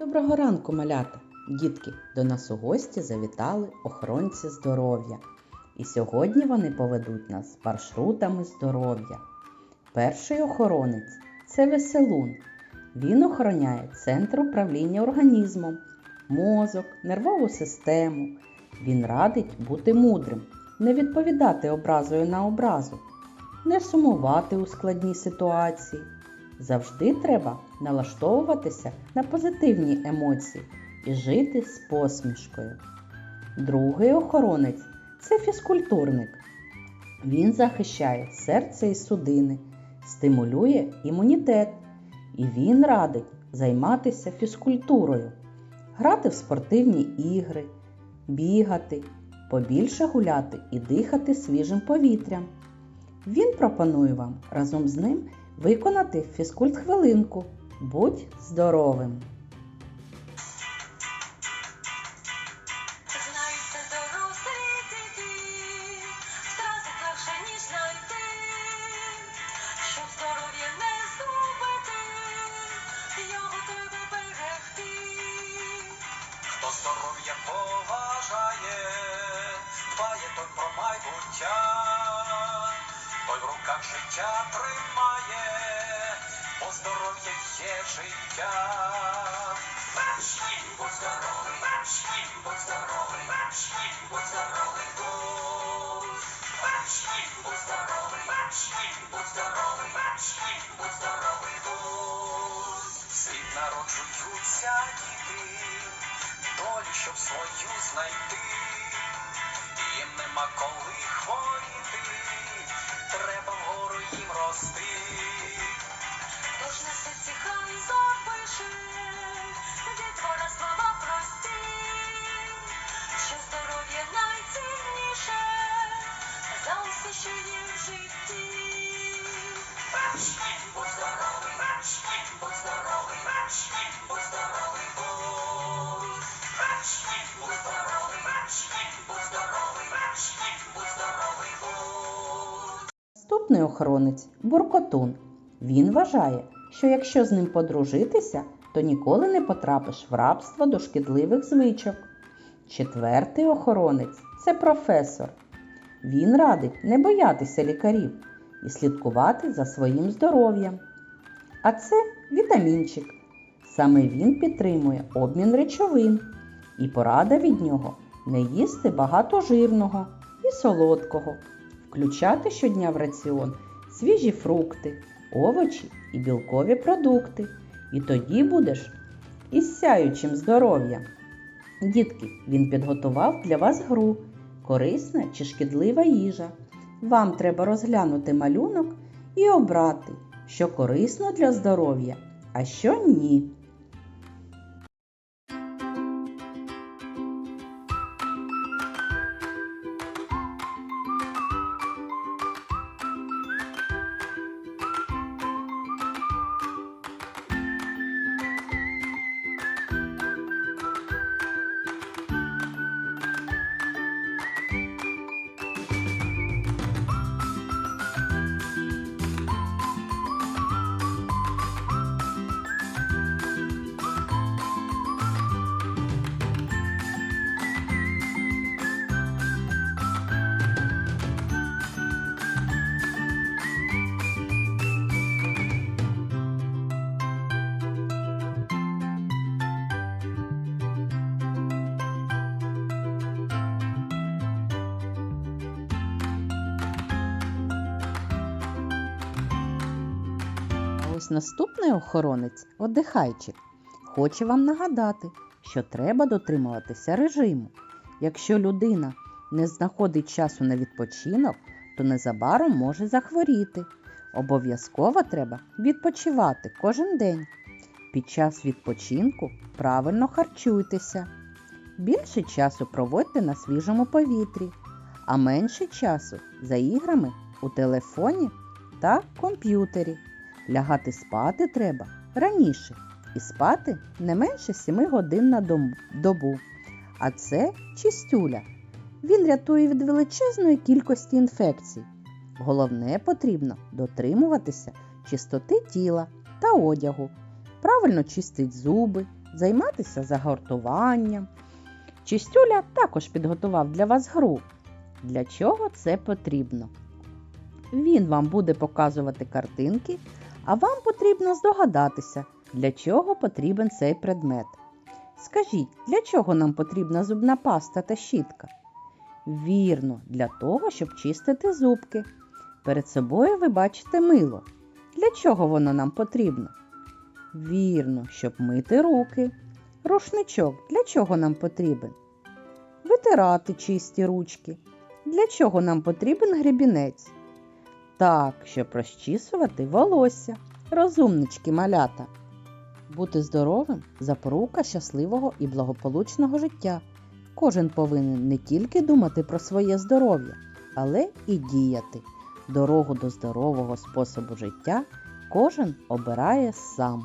Доброго ранку, малята! Дітки, до нас у гості завітали охоронці здоров'я. І сьогодні вони поведуть нас маршрутами здоров'я. Перший охоронець це веселун. Він охороняє центр управління організмом, мозок, нервову систему. Він радить бути мудрим, не відповідати образою на образу, не сумувати у складній ситуації. Завжди треба налаштовуватися на позитивні емоції і жити з посмішкою. Другий охоронець це фізкультурник. Він захищає серце і судини, стимулює імунітет, і він радить займатися фізкультурою, грати в спортивні ігри, бігати, побільше гуляти і дихати свіжим повітрям. Він пропонує вам разом з ним виконати фізкульт-хвилинку. Будь здоровим! Здоров'я не згубити, його треба берегти. Хто здоров'я поважає, дбає той про майбуття, той в руках життя тримає, бо здоров'я є життя. Будь здоровий, будь здоровий, будь здоровий, будь. Будь здоровий, будь здоровий, будь здоровий, будь. Світ народжуються діти, долю, щоб свою знайти. Їм нема коли хворіти, їм. Тож на серці хай запише, дітвора слова прості, що здоров'я найцінніше, за усе, що є в житті. Будь здоровий, будь здоровий, будь здоровий, Наступний охоронець буркотун. Він вважає, що якщо з ним подружитися, то ніколи не потрапиш в рабство до шкідливих звичок. Четвертий охоронець це професор. Він радить не боятися лікарів і слідкувати за своїм здоров'ям. А це вітамінчик. Саме він підтримує обмін речовин, і порада від нього не їсти багато жирного і солодкого, включати щодня в раціон свіжі фрукти, овочі і білкові продукти. І тоді будеш із сяючим здоров'ям. Дітки, він підготував для вас гру корисна чи шкідлива їжа. Вам треба розглянути малюнок і обрати, що корисно для здоров'я, а що ні. Ось наступний охоронець, оддихайчик, хоче вам нагадати, що треба дотримуватися режиму. Якщо людина не знаходить часу на відпочинок, то незабаром може захворіти. Обов'язково треба відпочивати кожен день. Під час відпочинку правильно харчуйтеся. Більше часу проводьте на свіжому повітрі, а менше часу за іграми у телефоні та комп'ютері. Лягати спати треба раніше і спати не менше 7 годин на добу. А це чистюля. Він рятує від величезної кількості інфекцій. Головне потрібно дотримуватися чистоти тіла та одягу, правильно чистить зуби, займатися загортуванням. Чистюля також підготував для вас гру. Для чого це потрібно? Він вам буде показувати картинки, а вам потрібно здогадатися, для чого потрібен цей предмет. Скажіть, для чого нам потрібна зубна паста та щітка? Вірно, для того, щоб чистити зубки. Перед собою ви бачите мило. Для чого воно нам потрібно? Вірно, щоб мити руки. Рушничок для чого нам потрібен? Витирати чисті ручки. Для чого нам потрібен гребінець? Так, щоб розчісувати волосся. Розумнички малята. Бути здоровим запорука щасливого і благополучного життя. Кожен повинен не тільки думати про своє здоров'я, але і діяти. Дорогу до здорового способу життя кожен обирає сам.